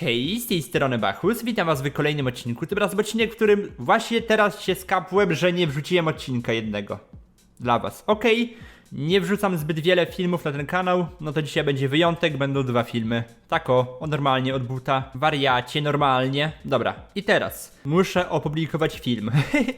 Hej, z tej strony Bachus, witam was w kolejnym odcinku. Tym razem odcinek, w którym właśnie teraz się skapłem, że nie wrzuciłem odcinka jednego. Dla was. Okej, nie wrzucam zbyt wiele filmów na ten kanał, no to dzisiaj będzie wyjątek, będą dwa filmy. Tak o, o normalnie, od buta, wariacie, normalnie. Dobra, i teraz muszę opublikować film.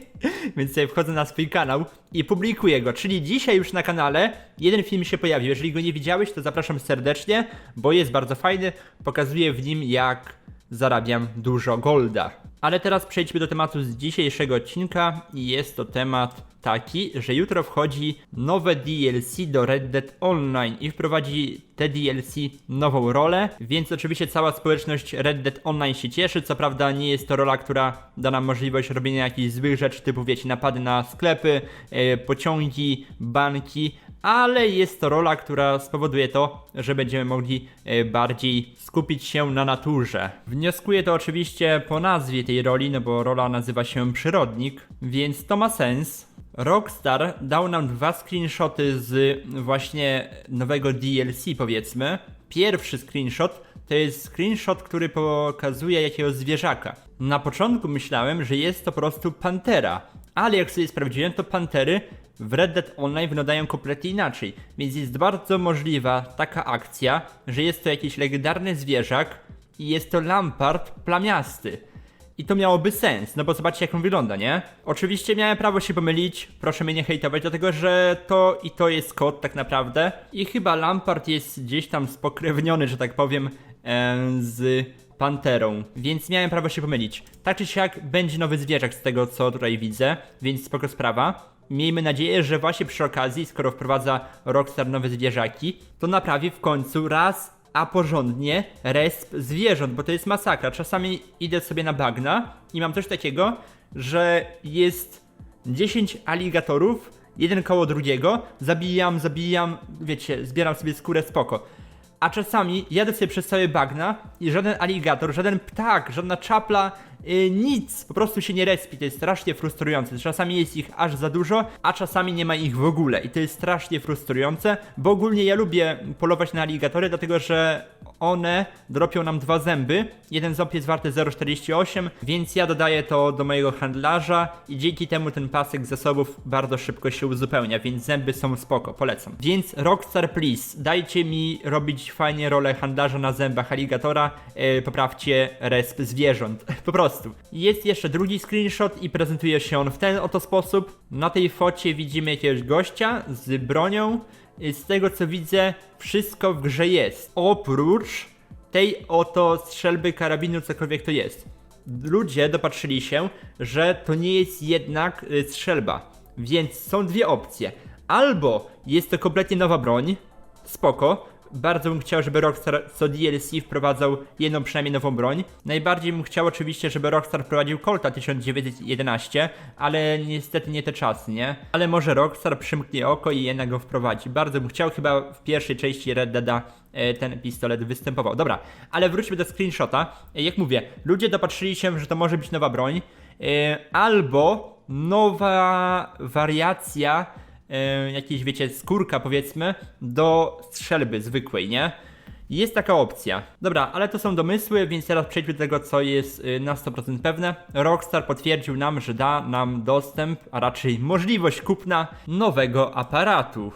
Więc sobie wchodzę na swój kanał i publikuję go, czyli dzisiaj już na kanale jeden film się pojawił. Jeżeli go nie widziałeś, to zapraszam serdecznie, bo jest bardzo fajny. Pokazuję w nim jak zarabiam dużo golda. Ale teraz przejdźmy do tematu z dzisiejszego odcinka i jest to temat taki, że jutro wchodzi nowe DLC do Red Dead Online i wprowadzi te DLC nową rolę, więc oczywiście cała społeczność Red Dead Online się cieszy. Co prawda nie jest to rola, która da nam możliwość robienia jakichś złych rzeczy typu wiecie, napady na sklepy, e, pociągi, banki, ale jest to rola, która spowoduje to, że będziemy mogli e, bardziej skupić się na naturze. Wnioskuję to oczywiście po nazwie tej roli, no bo rola nazywa się Przyrodnik, więc to ma sens. Rockstar dał nam dwa screenshoty z właśnie nowego DLC powiedzmy. Pierwszy screenshot to jest screenshot, który pokazuje jakiegoś zwierzaka. Na początku myślałem, że jest to po prostu pantera, ale jak sobie sprawdziłem, to pantery w Red Dead Online wyglądają kompletnie inaczej, więc jest bardzo możliwa taka akcja, że jest to jakiś legendarny zwierzak i jest to Lampart plamiasty. I to miałoby sens, no bo zobaczcie jak on wygląda, nie? Oczywiście miałem prawo się pomylić, proszę mnie nie hejtować, dlatego że to i to jest kot tak naprawdę. I chyba Lampart jest gdzieś tam spokrewniony, że tak powiem, em, z Panterą, więc miałem prawo się pomylić. Tak czy siak będzie nowy zwierzak z tego co tutaj widzę, więc spoko sprawa. Miejmy nadzieję, że właśnie przy okazji, skoro wprowadza Rockstar nowe zwierzaki, to naprawi w końcu raz a porządnie resp zwierząt, bo to jest masakra. Czasami idę sobie na bagna i mam coś takiego, że jest 10 aligatorów, jeden koło drugiego, zabijam, zabijam, wiecie, zbieram sobie skórę spoko. A czasami jadę sobie przez całe bagna i żaden aligator, żaden ptak, żadna czapla, yy, nic po prostu się nie respi. To jest strasznie frustrujące. Czasami jest ich aż za dużo, a czasami nie ma ich w ogóle. I to jest strasznie frustrujące, bo ogólnie ja lubię polować na aligatory, dlatego że one dropią nam dwa zęby. Jeden ząb jest warty 0,48, więc ja dodaję to do mojego handlarza i dzięki temu ten pasek zasobów bardzo szybko się uzupełnia, więc zęby są spoko, polecam. Więc Rockstar Please, dajcie mi robić fajnie rolę handlarza na zębach aligatora, yy, poprawcie resp zwierząt, po prostu. Jest jeszcze drugi screenshot i prezentuje się on w ten oto sposób. Na tej focie widzimy jakiegoś gościa z bronią, z tego co widzę, wszystko w grze jest. Oprócz tej oto strzelby karabinu, cokolwiek to jest. Ludzie dopatrzyli się, że to nie jest jednak y, strzelba. Więc są dwie opcje. Albo jest to kompletnie nowa broń, spoko. Bardzo bym chciał, żeby Rockstar co DLC wprowadzał jedną przynajmniej nową broń. Najbardziej bym chciał oczywiście, żeby Rockstar wprowadził Colta 1911, ale niestety nie te czasy, nie? Ale może Rockstar przymknie oko i jednak go wprowadzi. Bardzo bym chciał, chyba w pierwszej części Red Deada e, ten pistolet występował. Dobra, ale wróćmy do screenshota. E, Jak mówię, ludzie dopatrzyli się, że to może być nowa broń, e, albo nowa wariacja e, jakiejś, wiecie, skórka powiedzmy, do strzelby zwykłej, nie? Jest taka opcja. Dobra, ale to są domysły, więc teraz przejdźmy do tego, co jest y, na 100% pewne. Rockstar potwierdził nam, że da nam dostęp, a raczej możliwość kupna nowego aparatu.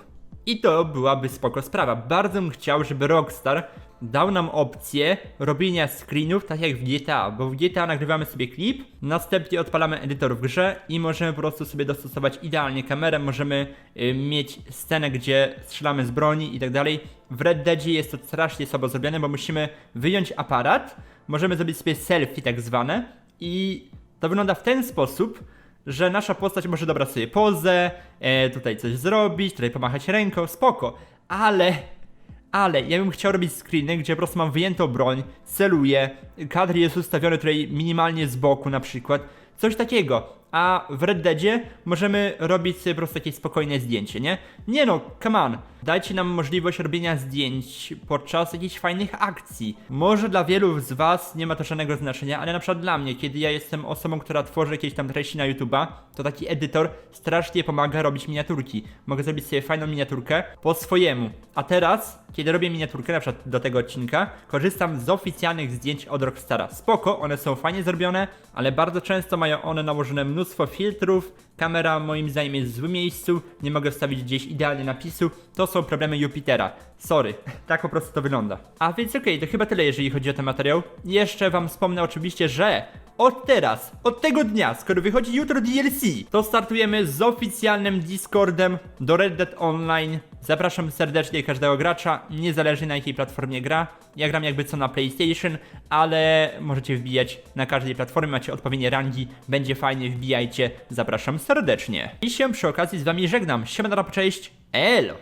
I to byłaby spoko sprawa. Bardzo bym chciał, żeby Rockstar dał nam opcję robienia screenów tak jak w GTA, bo w GTA nagrywamy sobie klip, następnie odpalamy edytor w grze i możemy po prostu sobie dostosować idealnie kamerę, możemy y, mieć scenę, gdzie strzelamy z broni i tak dalej. W Red Deadzie jest to strasznie słabo zrobione, bo musimy wyjąć aparat, możemy zrobić sobie selfie tak zwane i to wygląda w ten sposób, że nasza postać może dobrać sobie pozę, e, tutaj coś zrobić, tutaj pomachać ręką, spoko, ale ale ja bym chciał robić screeny, gdzie po prostu mam wyjętą broń, celuję, kadr jest ustawiony tutaj minimalnie z boku na przykład, coś takiego. A w Red Deadzie możemy robić sobie po prostu jakieś spokojne zdjęcie, nie? Nie no, come on. Dajcie nam możliwość robienia zdjęć podczas jakichś fajnych akcji. Może dla wielu z was nie ma to żadnego znaczenia, ale na przykład dla mnie, kiedy ja jestem osobą, która tworzy jakieś tam treści na YouTube'a, to taki edytor strasznie pomaga robić miniaturki. Mogę zrobić sobie fajną miniaturkę po swojemu. A teraz, kiedy robię miniaturkę, na przykład do tego odcinka, korzystam z oficjalnych zdjęć od Rockstara. Spoko, one są fajnie zrobione, ale bardzo często mają one nałożone mnóstwo filtrów, kamera moim zdaniem jest w złym miejscu, nie mogę wstawić gdzieś idealnie napisu, to są problemy Jupitera. Sorry, tak po prostu to wygląda. A więc okej, to chyba tyle jeżeli chodzi o ten materiał. Jeszcze wam wspomnę oczywiście, że od teraz, od tego dnia, skoro wychodzi jutro DLC, to startujemy z oficjalnym Discordem do Red Dead Online. Zapraszam serdecznie każdego gracza, niezależnie na jakiej platformie gra. Ja gram jakby co na PlayStation, ale możecie wbijać na każdej platformie, macie odpowiednie rangi, będzie fajnie, wbijajcie, zapraszam serdecznie. I się przy okazji z wami żegnam, siemano, cześć, elo!